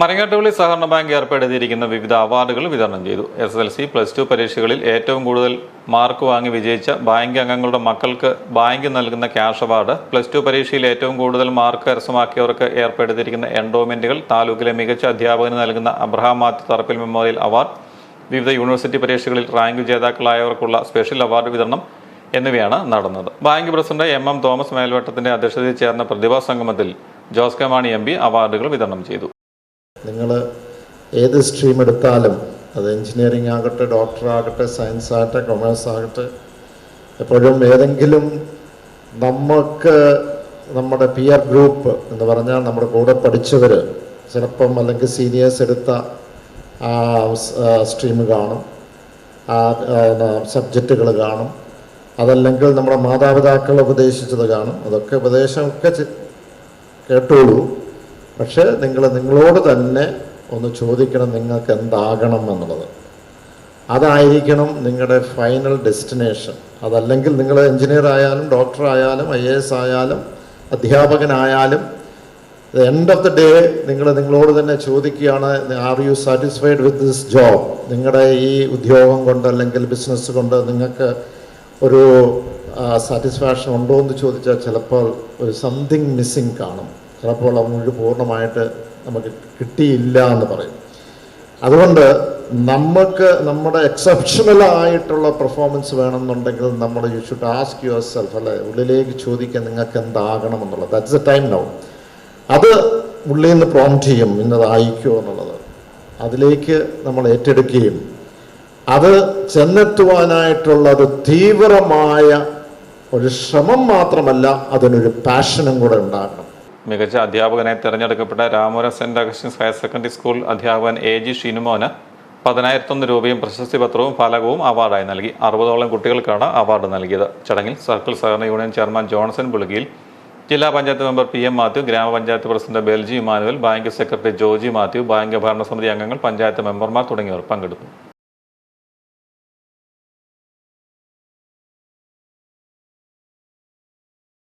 മരങ്ങാട്ടുപള്ളി സഹകരണ ബാങ്ക് ഏർപ്പെടുത്തിയിരിക്കുന്ന വിവിധ അവാർഡുകൾ വിതരണം ചെയ്തു. S L C plus two പരീക്ഷകളിൽ ഏറ്റവും കൂടുതൽ മാർക്ക് വാങ്ങി വിജയിച്ച ബാങ്ക് അംഗങ്ങളുടെ മക്കൾക്ക് ബാങ്ക് നൽകുന്ന ക്യാഷ് അവാർഡ് പ്ലസ് ടു പരീക്ഷയിൽ ഏറ്റവും കൂടുതൽ മാർക്ക് കരസ്ഥമാക്കിയവർക്ക് ഏർപ്പെടുത്തിയിരിക്കുന്ന എൻഡോമെന്റുകൾ താലൂക്കിലെ മികച്ച അധ്യാപകന് നൽകുന്ന അബ്രഹാം മാത്യു തറപ്പിൽ മെമ്മോറിയൽ അവാർഡ് വിവിധ യൂണിവേഴ്സിറ്റി പരീക്ഷകളിൽ റാങ്ക് ജേതാക്കളായവർക്കുള്ള സ്പെഷ്യൽ അവാർഡ് വിതരണം എന്നിവയാണ് നടന്നത്. Bank president M M Thomas മേൽവട്ടത്തിന്റെ അധ്യക്ഷതയിൽ ചേർന്ന പ്രതിഭാ സംഗമത്തിൽ Jose K Mani M P അവാർഡുകൾ വിതരണം ചെയ്തു. നിങ്ങൾ ഏത് സ്ട്രീം എടുത്താലും അത് എൻജിനീയറിംഗ് ആകട്ടെ ഡോക്ടർ ആകട്ടെ സയൻസ് ആകട്ടെ കൊമേഴ്സ് ആകട്ടെ എപ്പോഴും ഏതെങ്കിലും നമുക്ക് നമ്മുടെ പിയർ ഗ്രൂപ്പ് എന്ന് പറഞ്ഞാൽ നമ്മുടെ കൂടെ പഠിച്ചവർ ചിലപ്പം അല്ലെങ്കിൽ സീനിയേഴ്സ് എടുത്ത സ്ട്രീം കാണും സബ്ജക്റ്റുകൾ കാണും അതല്ലെങ്കിൽ നമ്മുടെ മാതാപിതാക്കൾ ഉപദേശിച്ചത് കാണും. അതൊക്കെ ഉപദേശമൊക്കെ കേട്ടോളൂ. പക്ഷേ നിങ്ങൾ നിങ്ങളോട് തന്നെ ഒന്ന് ചോദിക്കണം നിങ്ങൾക്ക് എന്താകണം എന്നുള്ളത്. അതായിരിക്കണം നിങ്ങളുടെ ഫൈനൽ ഡെസ്റ്റിനേഷൻ. അതല്ലെങ്കിൽ നിങ്ങൾ എഞ്ചിനീയർ ആയാലും ഡോക്ടർ ആയാലും ഐ എ എസ് ആയാലും അധ്യാപകനായാലും എൻഡ് ഓഫ് ദി ഡേ നിങ്ങൾ നിങ്ങളോട് തന്നെ ചോദിക്കുകയാണ് are you satisfied with this job നിങ്ങളുടെ ഈ ഉദ്യോഗം കൊണ്ട് അല്ലെങ്കിൽ ബിസിനസ് കൊണ്ട് നിങ്ങൾക്ക് ഒരു സാറ്റിസ്ഫാക്ഷൻ ഉണ്ടോ എന്ന് ചോദിച്ചാൽ ചിലപ്പോൾ ഒരു സംതിങ് മിസ്സിങ് കാണും. ചിലപ്പോൾ മുഴുവൻ പൂർണമായിട്ട് നമുക്ക് കിട്ടിയില്ല എന്ന് പറയും. അതുകൊണ്ട് നമുക്ക് നമ്മുടെ എക്സെപ്ഷണൽ ആയിട്ടുള്ള പെർഫോമൻസ് വേണമെന്നുണ്ടെങ്കിൽ നമ്മൾ you should ask yourself അല്ലെ ഉള്ളിലേക്ക് ചോദിക്കാൻ നിങ്ങൾക്ക് എന്താകണം എന്നുള്ളത്. ദാറ്റ്സ് എ ടൈം നൗ അത് ഉള്ളിൽ നിന്ന് പ്രോംപ്റ്റ് ചെയ്യും ഇന്നതായിക്കോ എന്നുള്ളത്. അതിലേക്ക് നമ്മൾ ഏറ്റെടുക്കുകയും അത് ചെന്നെത്തുവാനായിട്ടുള്ള ഒരു തീവ്രമായ ഒരു ശ്രമം മാത്രമല്ല അതിനൊരു പാഷനും കൂടെ ഉണ്ടാകണം. മികച്ച അധ്യാപകനായി തിരഞ്ഞെടുക്കപ്പെട്ട Ramapuram saint Augustine's higher secondary school അധ്യാപകൻ എ ജി ഷിനുമോന് പതിനായിരത്തൊന്ന് രൂപയും പ്രശസ്തി പത്രവും ഫലകവും അവാർഡായി നൽകി. അറുപതോളം കുട്ടികൾക്കാണ് അവാർഡ് നൽകിയത്. ചടങ്ങിൽ സർക്കിൾ സഹകരണ യൂണിയൻ ചെയർമാൻ ജോൺസൺ പുളുകിയിൽ ജില്ലാ panchayat member P M Mathew ഗ്രാമപഞ്ചായത്ത് president Belji Emmanuel bank secretary Joji Mathew bank ഭരണസമിതി അംഗങ്ങൾ പഞ്ചായത്ത് മെമ്പർമാർ തുടങ്ങിയവർ പങ്കെടുത്തു.